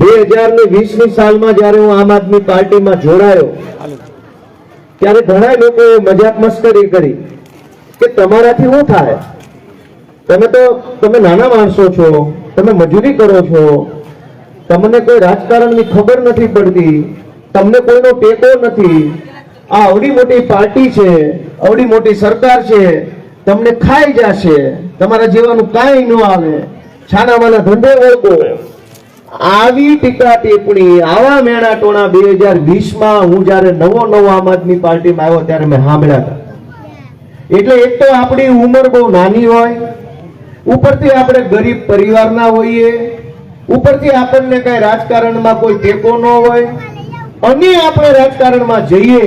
ને ની મજૂરી કરો છો, તમને કોઈ રાજકારણની ખબર નથી પડતી, તમને કોઈનો ટેકો નથી. આ અવડી મોટી પાર્ટી છે અવડી મોટી સરકાર છે, તમને ખાઈ જશે, તમારા જેવાનું કાંઈ ન આવે. છાનામાના ધંધે વળગો આવી ટીકા ટીપણી આવા મેણા ટોણા બે હજાર વીસમાં હું જ્યારે નવો નવો આમ આદમી પાર્ટીમાં આવ્યો ત્યારે મેં સાંભળ્યા હતા. એટલે એક તો આપણી ઉંમર બહુ નાની હોય, ઉપરથી આપણે ગરીબ પરિવારના હોઈએ, ઉપરથી આપણને કઈ રાજકારણમાં કોઈ ટેકો ન હોય, અને આપણે રાજકારણમાં જઈએ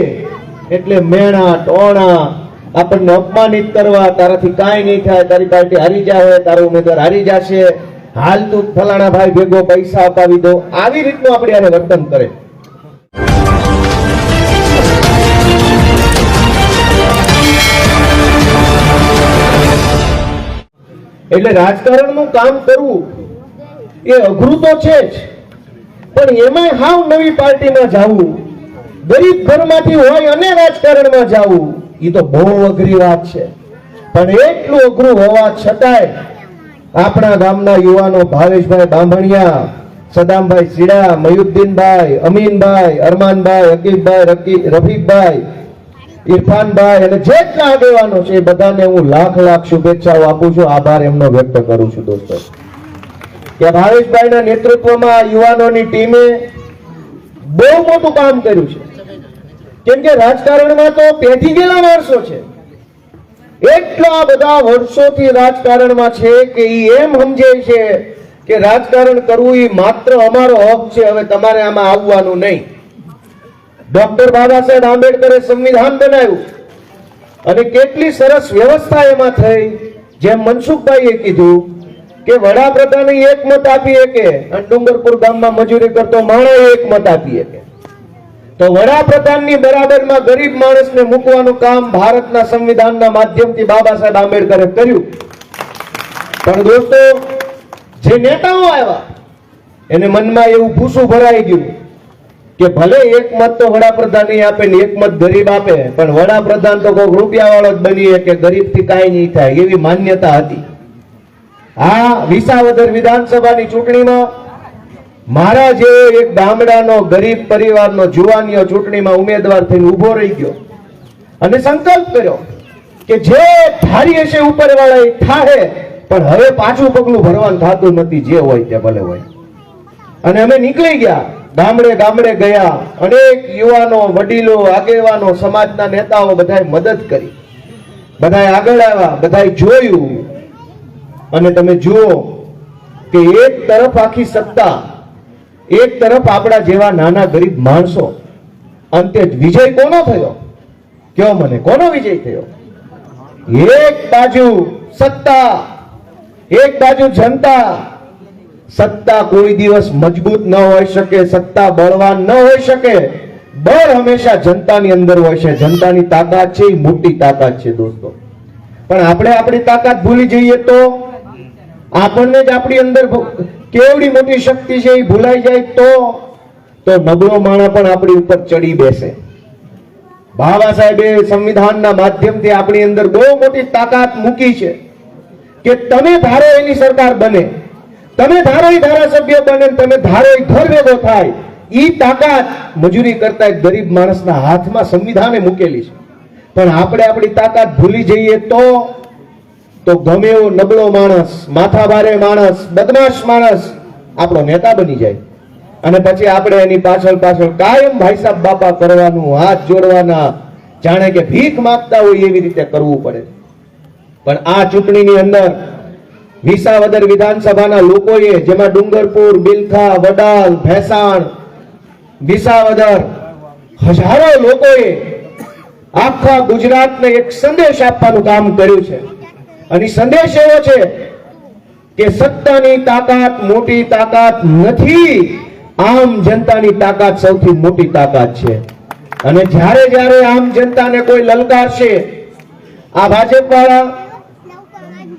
એટલે મેણા ટોણા આપણને અપમાનિત કરવા, તારાથી કાંઈ નહીં થાય, તારી પાર્ટી હારી જાય તારો ઉમેદવાર હારી જશે હાલ તું ફલાણા ભાઈ ભેગો પૈસા અપાવી દો. આવી રીતનું આપણે આને વર્તન કરે. એટલે રાજકારણનું કામ કરવું એ અઘરું તો છે જ. પણ એમાંય હાવ નવી પાર્ટીમાં જાવું, ગરીબ ઘરમાંથી હોય અને રાજકારણમાં જાવું એ તો બહુ અઘરી વાત છે. પણ એટલું અઘરું હોવા છતાંય આપણા ગામના યુવાનો ભાવેશભાઈ બાંભણિયા, સદામભાઈ સીડા મયુદ્દીનભાઈ, અમીનભાઈ, અરમાનભાઈ અકીબભાઈ રફીકભાઈ, ઇરફાનભાઈ અને જેટલા આગેવાનો છે એ બધાને હું લાખ લાખ શુભેચ્છાઓ આપું છું. આભાર એમનો વ્યક્ત કરું છું દોસ્તો. કે ભાવેશભાઈના નેતૃત્વમાં યુવાનોની ટીમે બહુ મોટું કામ કર્યું છે. કેમ કે રાજકારણમાં તો પેઠી ગયેલા માણસો છે. એટલા બધા વર્ષોથી રાજકારણમાં છે કે એ એમ સમજે છે કે રાજકારણ કરવું એ માત્ર અમારો હક છે, હવે તમારે આમાં આવવાનું નહીં. ડોક્ટર બાબા સાહેબ આંબેડકરે સંવિધાન બનાવ્યું અને કેટલી સરસ વ્યવસ્થા એમાં થઈ. જેમ મનસુખભાઈએ કીધું કે વડાપ્રધાને એક મત આપી કે અને ડુંગરપુર ગામમાં મજૂરી કરતો માણસ એક મત આપી શકે. તો વડાપ્રધાનની બરાબરમાં ગરીબ માણસને મૂકવાનું કામ ભારતના સંવિધાનના માધ્યમથી બાબા સાહેબ આંબેડકરે કર્યું. પણ દોસ્તો, જે નેતાઓ આવ્યા, એને મનમાં એવું ભૂસું ભરાઈ ગયું કે ભલે એક મત તો વડાપ્રધાન આપે ને એક મત ગરીબ આપે, પણ વડાપ્રધાન તો કોઈ રૂપિયા વાળો જ બનીએ કે ગરીબથી કાંઈ નહીં થાય એવી માન્યતા હતી. આ વિસાવદર વિધાનસભાની ચૂંટણીમાં મારા જે એક ગામડાનો ગરીબ પરિવારનો જુવાનીઓ ચૂંટણીમાં ઉમેદવાર થઈને ઊભો રહી ગયો. અને સંકલ્પ કર્યો કે જે ધારી હશે ઉપરવાળા એ થાહે પણ હવે પાછું પગલું ભરવાનું થતું નથી, જે હોય તે ભલે હોય. અને અમે નીકળી ગયા. ગામડે ગામડે ગયા. અનેક યુવાનો, વડીલો, આગેવાનો, સમાજના નેતાઓ બધાએ મદદ કરી. બધાએ આગળ આવ્યા, બધાએ જોયું. અને તમે જુઓ કે એક તરફ આખી સત્તા એક તરફ આપણા જેવા નાના ગરીબ માણસો, અંતે વિજય કોનો થયો? કયો મને? કોનો વિજય થયો? એક બાજુ સત્તા, એક બાજુ જનતા. સત્તા કોઈ દિવસ મજબૂત ન હોઈ શકે, સત્તા બળવાન ન હોઈ શકે. બળ હંમેશા જનતાની અંદર હોય છે. જનતાની તાકાત છે, એ મોટી તાકાત છે, દોસ્તો. પણ આપણે આપણી તાકાત ભૂલી જઈએ તો આપણને જ આપણી અંદર કેવડી મોટી શક્તિ છે એ ભૂલાઈ જાય તો? તો નબળો માણા પણ આપણી ઉપર ચડી બેસે. બાબા સાહેબે સંવિધાનના માધ્યમથી આપણી અંદર બહુ મોટી તાકાત મૂકી છે કે તમે ધારો એની સરકાર બને, તમે ધારો એ ધારાસભ્ય બને, તમે ધારો એ ઘર ભેગો થાય એ તાકાત મજૂરી કરતા એક ગરીબ માણસના હાથમાં સંવિધાને મૂકેલી છે. પણ આપણે આપણી તાકાત ભૂલી જઈએ તો? તો ગમે એવો નબળો માણસ, માથાભારે માણસ, બદમાશ માણસ, આપણો નેતા બની જાય. અને પછી આપણે એની પાછળ પાછળ કાયમ ભાઈ સાહેબ બાપા કરવાનું હાથ જોડવાના. જાણે કે ભીખ માગતા હોય એવી રીતે કરવું પડે. પણ આ ચૂંટણીની અંદર વિસાવદર વિધાનસભાના લોકોએ, જેમાં ડુંગરપુર બિલખા વડાલ, ભેસાણ, વિસાવદર, હજારો લોકોએ આખા ગુજરાતને એક સંદેશ આપવાનું કામ કર્યું છે. અને સંદેશ એવો છે કે સત્તાની તાકાત મોટી તાકાત નથી. આમ જનતાની તાકાત સૌથી મોટી તાકાત છે. અને જ્યારે જ્યારે આમ જનતાને કોઈ લલકારશે આ ભાજપ વાળા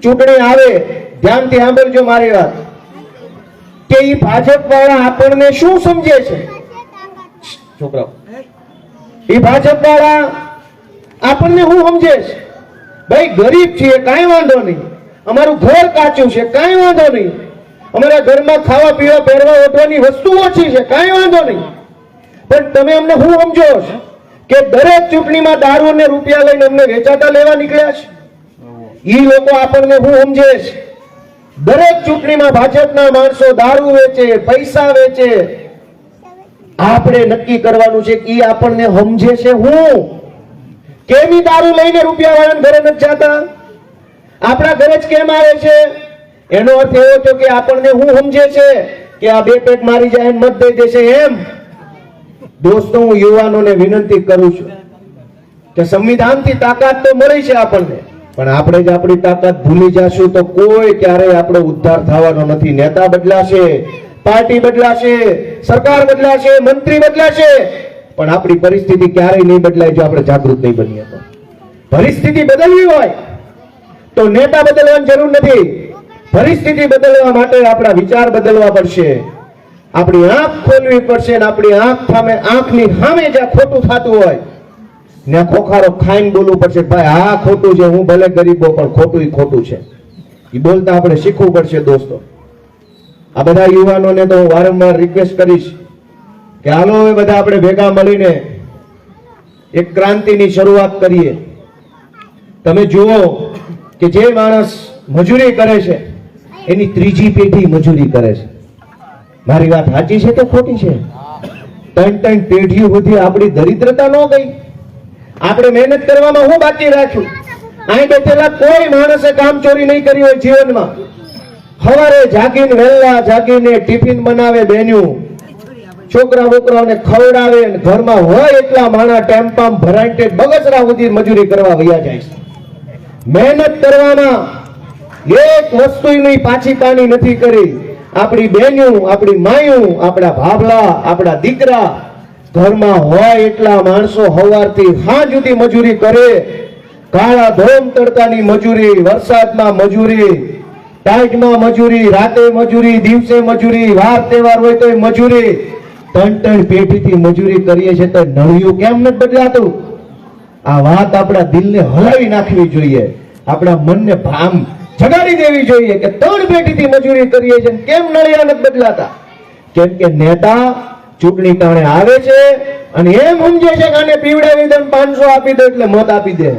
ચૂંટણી આવે ધ્યાનથી સાંભળજો મારી વાત. કે એ ભાજપ વાળા આપણને શું સમજે છે? છોકરાઓ. એ ભાજપ વાળા આપણને શું સમજે છે? ભાઈ, ગરીબ છીએ, કાંઈ વાંધો નહીં. અમારું ઘર કાચું છે, કાંઈ વાંધો નહીં. અમારા ઘરમાં ખાવા, પીવા, પહેરવા, ઓઢવાની વસ્તુ ઓછી છે, કાંઈ વાંધો નહીં. પણ તમે અમને શું સમજો કે દરેક ચૂંટણીમાં દારૂ અને રૂપિયા લઈને અમને વેચાતા લેવા નીકળ્યા છે? એ લોકો આપણને શું સમજે છે? દરેક ચૂંટણીમાં ભાજપના માણસો દારૂ વેચે, પૈસા વેચે. આપણે નક્કી કરવાનું છે કે આપણને સમજે છે હું? ઈ દારૂ લઈને રૂપિયા વાળા ઘરે નથી જતા? આપણા ઘરે જ કેમ આવે છે? એનો અર્થ એવો થયો કે આપણને હું સમજે છે કે આ બે પેટ મારી જાય મત દઈ દેશે એમ? દોસ્તો, હું યુવાનોને વિનંતી કરું છું કે સંવિધાનથી તાકાત તો મળી છે આપણને, પણ આપણે જ આપણી તાકાત ભૂલી જશું તો કોઈ ક્યારેય આપણો ઉદ્ધાર થવાનો નથી. નેતા બદલાશે, પાર્ટી બદલાશે, સરકાર બદલાશે, મંત્રી બદલાશે પણ આપણી પરિસ્થિતિ ક્યારેય નહીં બદલાય જો આપણે જાગૃત નહીં બનીએ તો. પરિસ્થિતિ બદલવી હોય તો નેતા બદલવાની જરૂર નથી. પરિસ્થિતિ બદલવા માટે આપણા વિચાર બદલવા પડશે. આપણી આંખ ખોલવી પડશે અને આપણી આંખ સામે, આંખની સામે જ્યાં ખોટું થતું હોય. ને ખોખારો ખાઈને બોલવું પડશે ભાઈ, આ ખોટું છે, હું ભલે ગરીબો પણ ખોટું ખોટું છે. એ બોલતા આપણે શીખવું પડશે દોસ્તો. આ બધા યુવાનોને તો હું વારંવાર રિક્વેસ્ટ કરીશ. કે હાલો હવે બધા આપણે ભેગા મળીને એક ક્રાંતિની શરૂઆત કરીએ. તમે જુઓ કે જે માણસ મજૂરી કરે છે, એની ત્રીજી પેઢી મજૂરી કરે છે. મારી વાત સાચી છે કે ખોટી છે? ત્રણ ત્રણ પેઢીઓ સુધી આપણી દરિદ્રતા ન ગઈ. આપણે મહેનત કરવામાં હું બાકી રાખ્યું? અહીં બેઠેલા કોઈ માણસે કામ ચોરી નહીં કરી હોય જીવનમાં. સવારે જાગીને વહેલા જાગીને ટિફિન બનાવે બેન્યું. છોકરા બોકરાઓને ખવડાવે અને ઘરમાં હોય એટલા માણા ટેમ્પામ ભરાઈને બગસરા સુધી મજૂરી કરવા વયા જાય છે. મહેનત કરવામાં એક વસ્તુની પાછી પાની નથી કરી. આપણી બેન્યું, આપણી માયું, આપણા ભાભલા, આપણા દીકરા ઘરમાં હોય એટલા માણસો સવારથી સાંજ સુધી મજૂરી કરે. કાળા ધોમ તડકાની મજૂરી, વરસાદમાં મજૂરી, ટાઈટમાં મજૂરી, રાતે મજૂરી, દિવસે મજૂરી, વાર તહેવાર હોય તો મજૂરી. ત્રણ ત્રણ પેઢીથી મજૂરી કરીએ છીએ તો નળિયું કેમ નથી બદલાતું? આ વાત આપણા દિલને હલાવી નાખવી જોઈએ. આપણા મનને ભામ જગાડી દેવી જોઈએ કે ત્રણ પેઢીથી મજૂરી કરીએ છીએ. કેમ નળિયા નથી બદલાતા? કેમ કે નેતા ચૂંટણી કારણે આવે છે અને એમ સમજે છે કે આને પીવડાવી દે પાંચસો આપી દે એટલે મત આપી દે.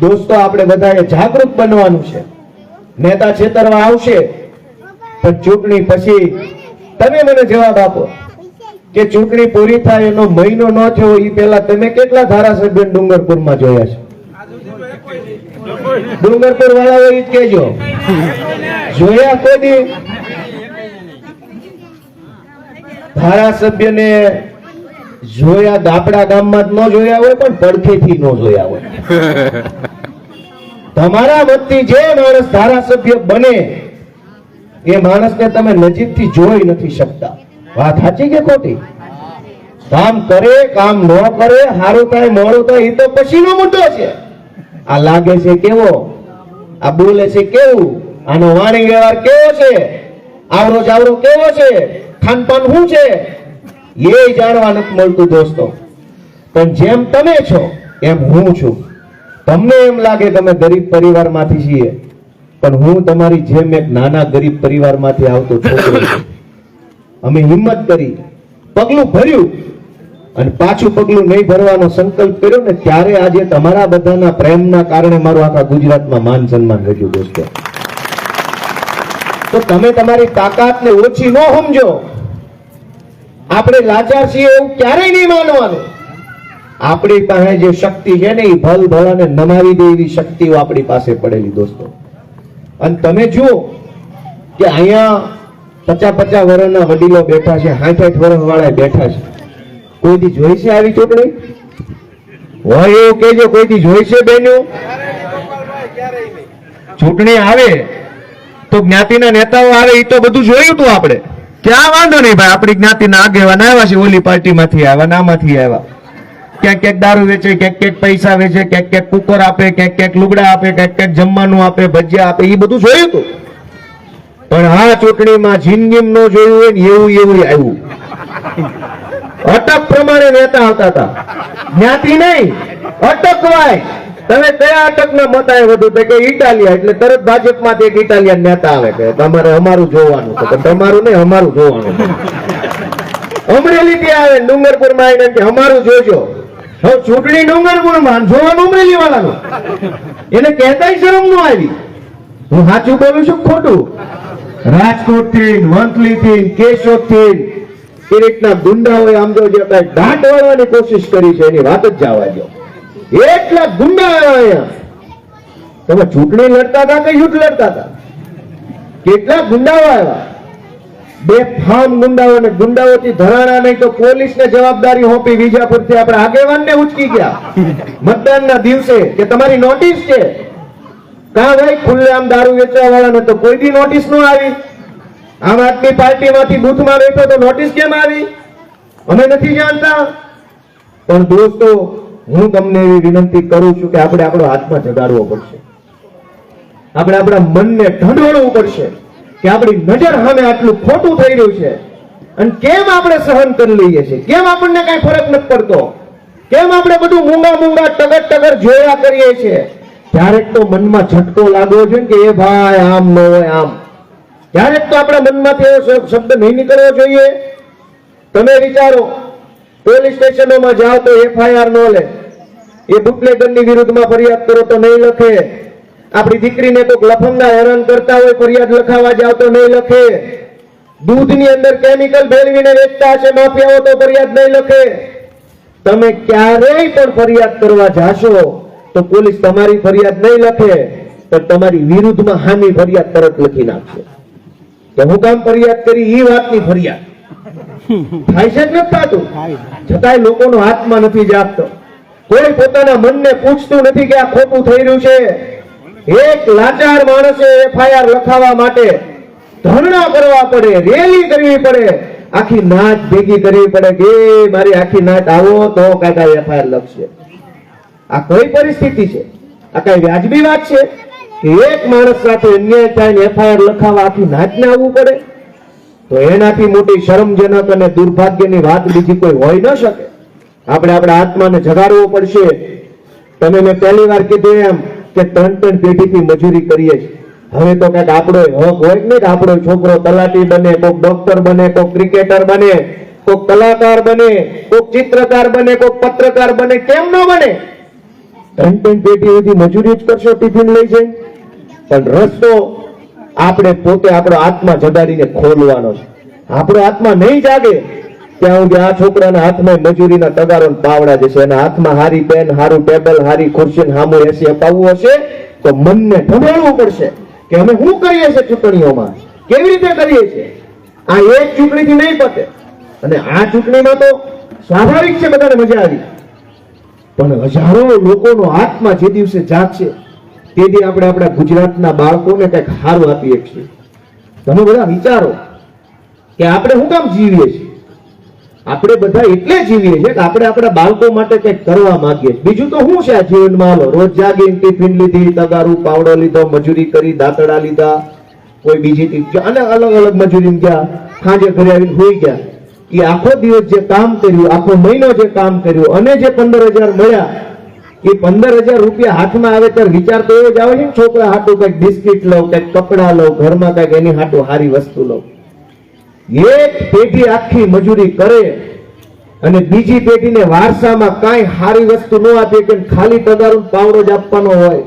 દોસ્તો, આપણે બધાએ જાગૃત બનવાનું છે. નેતા છેતરવા આવશે, પણ ચૂંટણી પછી તમે મને જવાબ આપો કે ચૂંટણી પૂરી થાય એનો મહિનો ન થયો એ પહેલા તમે કેટલા ધારાસભ્ય ડુંગરપુરમાં જોયા છે? ડુંગરપુર વાળાઓ ઈ જ જોયા કોઈ ધારાસભ્યને જોયા ગાપડા ગામમાં જ ન જોયા હોય, પણ પડખેથી ન જોયા હોય. તમારા મતથી જે માણસ ધારાસભ્ય બને એ માણસને તમે નજીકથી જોઈ નથી શકતા. વાત સાચી કે ખોટી? કામ કરે, કામ ન કરે સારું થાય, મોડું થાય એ તો પછીનો મુદ્દો છે. આ લાગે છે કેવો? આ બોલે છે કેવું? આનો વાણી વ્યવહાર કેવો છે? આવરો જાવરો કેવો છે? ખાનપાન શું છે? એ જાણવા નથી મળતું દોસ્તો. પણ જેમ તમે છો, એમ હું છું. તમને એમ લાગે તમે ગરીબ પરિવારમાંથી છીએ. પણ હું તમારી જેમ એક નાના ગરીબ પરિવારમાંથી આવતો છોકરો અમે હિંમત કરી, પગલું ભર્યું અને પાછું પગલું નહીં ભરવાનો સંકલ્પ કર્યો ને ત્યારે આજે તમારા બધાના પ્રેમના કારણે મારું આખા ગુજરાતમાં માન સન્માન રહ્યું દોસ્તો તો તમે તમારી તાકાતને ઓછી ન સમજો. આપણે લાચાર છીએ એવું ક્યારેય નહીં માનવાનું. આપણી પાસે જે શક્તિ છે ને એ ભલ ભલાને નમાવી દે એવી શક્તિઓ આપણી પાસે પડેલી દોસ્તો. અને તમે જુઓ કે અહીંયા પચાસ પચાસ વર્ષના વડીલો બેઠા છે સાઠ સાઠ વર્ષ વાળા બેઠા છે. કોઈથી જોઈ છે આવી ચૂંટણી? હોય એવું કેજો કોઈથી જોઈ છે બેનું? ચૂંટણી આવે તો જ્ઞાતિના નેતાઓ આવે એ તો બધું જોયું તું આપણે. ક્યાં વાંધો નહીં ભાઈ, આપણી જ્ઞાતિના આગેવાન આવ્યા છે, ઓલી પાર્ટીમાંથી આવ્યા નામાંથી આવ્યા. ક્યાંક ક્યાંક દારૂ વેચે, ક્યાંક ક્યાંક પૈસા વેચે, ક્યાંક ક્યાંક કુકર આપે, ક્યાંક ક્યાંક લુગડા આપે, ક્યાંક ક્યાંક જમવાનું આપે, ભજીયા આપે એ બધું જોયું હતું પણ આ ચૂંટણીમાં જિંદગીમાં ન જોયું હોય ને એવું એવું આવ્યું. અટક પ્રમાણે નેતા આવતા હતા. જ્ઞાતિ નહીં. અટકવાય. તમે કયા અટકના મત આવે વધુ? તો કે ઇટાલિયા, એટલે તરત ભાજપમાંથી એક ઇટાલિયન નેતા આવે કે તમારે અમારું જોવાનું છે. તમારું નહીં, અમારું જોવાનું અમરેલી થી આવે ડુંગરપુરમાં આવીને અમારું જોજો. ચૂંટણી ડુંગરપુરમાં જોવાનું અમરેલી વાળાનું એને કહેતા શરમનું આવી. હું સાચું બોલું છું ખોટું? રાજકોટથી વંથલી થી કેશોદથી એ રીતના ગુંડાઓએ આમ જો જે દાંત વાળવાની કોશિશ કરી છે, એની વાત જ જવા દો એટલા ગુંડા આવ્યા અહીંયા. તમે ચૂંટણી લડતા હતા કે યુદ્ધ લડતા હતા? કેટલા ગુંડાઓ આવ્યા? બે ફામ ગુંડાઓ અને ગુંડાઓથી ધરાણા નહીં તો પોલીસને જવાબદારી સોંપી વિજાપુરથી આપણે આગેવાનને ઉચકી ગયા. મતદાનના દિવસે કે તમારી નોટિસ છે? કા ભાઈ ખુલ્લેઆમ દારૂ વેચવા વાળાને તો કોઈ દી નોટિસ ન આવી? આમ આદમી પાર્ટીમાંથી બૂથમાં બેઠો તો નોટિસ કેમ આવી? અમે નથી જાણતા. પણ દોસ્તો, હું તમને એવી વિનંતી કરું છું કે આપણે આપણો હાથમાં જગાડવો પડશે. આપણે આપણા મનને ઢંઢોળવું પડશે. કે આપણી નજર સામે આટલું ખોટું થઈ રહ્યું છે. અને કેમ આપણે સહન કરી લઈએ છીએ? કેમ આપણને કઈ ફરક નથી પડતો? કેમ આપણે બધું મૂંગા મૂંગા ટગર ટગર જોયા કરીએ છીએ? ક્યારેક તો મનમાં ઝટકો લાગ્યો છે કે, એ ભાઈ, આમ ન હોય, આમ. ક્યારેક તો આપણા મનમાંથી એવો શબ્દ નહીં નીકળવો જોઈએ. તમે વિચારો, પોલીસ સ્ટેશનોમાં જાઓ તો એફઆઈઆર ન લે. એ બુટલેગરની વિરુદ્ધમાં ફરિયાદ કરો તો નહીં લખે. આપણી દીકરીને કોઈક લફંગા હેરાન કરતા હોય, ફરિયાદ લખાવા જાવ તો નહીં લખે. દૂધની અંદર કેમિકલ ભેળવીને વેચતા હશે, માફિયાઓ તો ફરિયાદ નહીં લખે. તમે ક્યારેય પણ ફરિયાદ કરવા જાશો તો પોલીસ તમારી ફરિયાદ નહીં લખે, પણ તમારી વિરુદ્ધમાં હામી ફરિયાદ તરત લખી નાખશે. કે હું કામ ફરિયાદ કરી એ વાતની ફરિયાદ. થાય છે નથી થતું? છતાંય લોકોનો હાથમાં નથી જાગતો. કોઈ પોતાના મનને પૂછતું નથી કે આ ખોટું થઈ રહ્યું છે. એક લાચાર માણસે એફઆઈઆર લખાવવા માટે ધરણા કરવા પડે, રેલી કરવી પડે, આખી નાચ ભેગી કરવી પડે કે મારી આખી નાચ આવો તો કાકા એફઆઈઆર લખશે. આ કઈ પરિસ્થિતિ છે? આ કઈ વ્યાજબી વાત છે? કે એક માણસ સાથે અન્યાય થાય એફઆઈઆર લખાવવા આખી નાચને આવવું પડે? તો એનાથી મોટી શરમજનક અને દુર્ભાગ્યની વાત બીજી કોઈ હોઈ ન શકે. આપણે આપણા આત્માને જગાડવો પડશે. તમે મેં પહેલી વાર કીધું એમ કે ત્રણ ત્રણ પેઢીથી મજૂરી કરીએ હવે તો કંઈક આપણો હક હોય કે આપણો છોકરો તલાટી બને, કોઈક ડોક્ટર બને, કોઈક ક્રિકેટર બને, કોઈક કલાકાર બને, કોઈક ચિત્રકાર બને, કોઈક પત્રકાર બને, કેમ ન બને? ત્રણ ત્રણ પેઢી સુધી મજૂરી જ કરશો, ટિફિન લઈ જઈ પણ રસ્તો આપણે પોતે આપણો આત્મા જગાડીને ખોલવાનો છે. આપણો આત્મા નહીં જાગે ત્યાં સુધી આ છોકરાના હાથમાં મજૂરીના તગારો પાવડા જશે એના હાથમાં હારી પેન, હારું ટેબલ, હારી ખુરશી હામુ એસી અપાવવું હશે, તો મનને ઢબળવું પડશે કે અમે શું કરીએ છીએ ચૂંટણીઓમાં? કેવી રીતે કરીએ છીએ? આ એક ચૂંટણીથી નહીં પતે. અને આ ચૂંટણીમાં તો સ્વાભાવિક છે, બધાને મજા આવી. પણ હજારો લોકોનો આત્મા જે દિવસે જાગશે, તે દી આપણે આપણા ગુજરાતના બાળકોને કંઈક સારું આપીએ છીએ. તમે બધા વિચારો કે આપણે શું કામ જીવીએ છીએ? આપણે બધા એટલે જીવીએ છીએ કે આપણે આપણા બાળકો માટે કંઈક કરવા માંગીએ છીએ. બીજું તો શું છે આ જીવનમાં? હાલો, રોજ જાગીને ટિફિન લીધી, તગારું પાવડો લીધો, મજૂરી કરી દાંતડા લીધા, કોઈ બીજી અને અલગ અલગ મજૂરી ગયા, ખાંજે ઘરે આવીને હોઈ ગયા. એ આખો દિવસ જે કામ કર્યું, આખો મહિનો જે કામ કર્યું, અને જે પંદર હજાર મળ્યા એ પંદર હજાર રૂપિયા હાથમાં આવે ત્યારે વિચાર તો એવો જ આવે છે છોકરા હાટું કંઈક બિસ્કિટ લઉં, કંઈક કપડા લઉં, ઘરમાં કંઈક એની હાટું સારી વસ્તુ લઉં. એક પેઢી આખી મજૂરી કરે અને બીજી પેઢીને વારસામાં કાંઈ સારી વસ્તુ ન આપે કે ખાલી પગાર પાવડો જ આપવાનો હોય.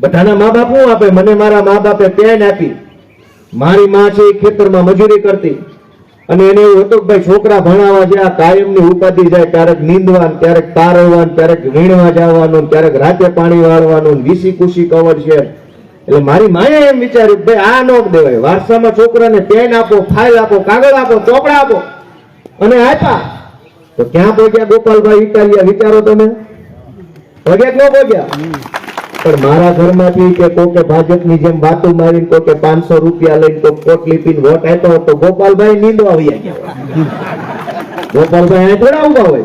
બધાના મા બાપ શું આપે? મને મારા મા બાપે પેન આપી. મારી મા છે એ ખેતરમાં મજૂરી કરતી. અને એને એવું હતું કે ભાઈ છોકરા ભણાવવા જ્યાં કાયમની ઉપાધિ જાય, ક્યારેક નીંદવાનું, ક્યારેક તારવવાનું, ક્યારેક વીણવા જવાનું, ક્યારેક રાતે પાણી વાળવાનું વીસી કુશી કવર છે. એટલે મારી માએ એમ વિચાર્યું ભાઈ આ નો દેવાય. વારસામાં છોકરાને પેન આપો, ફાઇલ આપો, કાગળ આપો, ચોપડા આપો. અને આપ્યા. તો ક્યાં પહોંચ્યા ગોપાલભાઈ ઇટાલિયા વિચારો તમે. પગ્યા કે ન પહોંચ્યા પણ મારા ઘરમાંથી કે કોકે ભાજપની જેમ વાતો મારીને કોકે પાંચસો રૂપિયા લઈને કોક પોટલી પીને વોટ આપ્યો તો ગોપાલભાઈ નીંદો આવી ગયા ગોપાલભાઈ અહીંયા થોડા ઊભા હોય.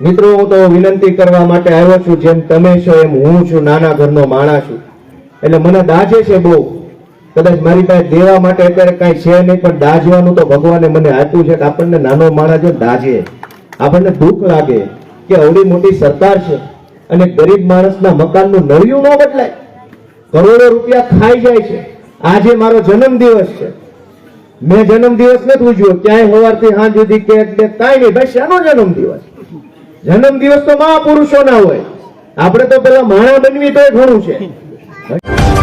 મિત્રો, હું તો વિનંતી કરવા માટે આવ્યો છું, જેમ તમે છો એમ હું છું, નાના ઘરનો માણા છું. એટલે મને દાજે છે બહુ. કદાચ મારી પાસે દેવા માટે અત્યારે કાંઈ છે નહીં, પણ દાજવાનું તો ભગવાને મને આપ્યું છે કે આપણને નાનો માણસ જો દાજે. આપણને દુઃખ લાગે કે અવડી મોટી સરકાર છે અને ગરીબ માણસના મકાનનું નળિયું ન બદલાય. કરોડો રૂપિયા ખાઈ જાય છે. આજે મારો જન્મદિવસ છે. મેં જન્મદિવસ નથી ઉજવ્યો. ક્યાંય સવારથી સાંજ સુધી કેક બેક કાંઈ નહીં. ભાઈ, શાનો જન્મદિવસ? જન્મદિવસ તો મહાપુરુષોના હોય. આપણે તો પેલા માણા બનવી તો ઘણું છે. 来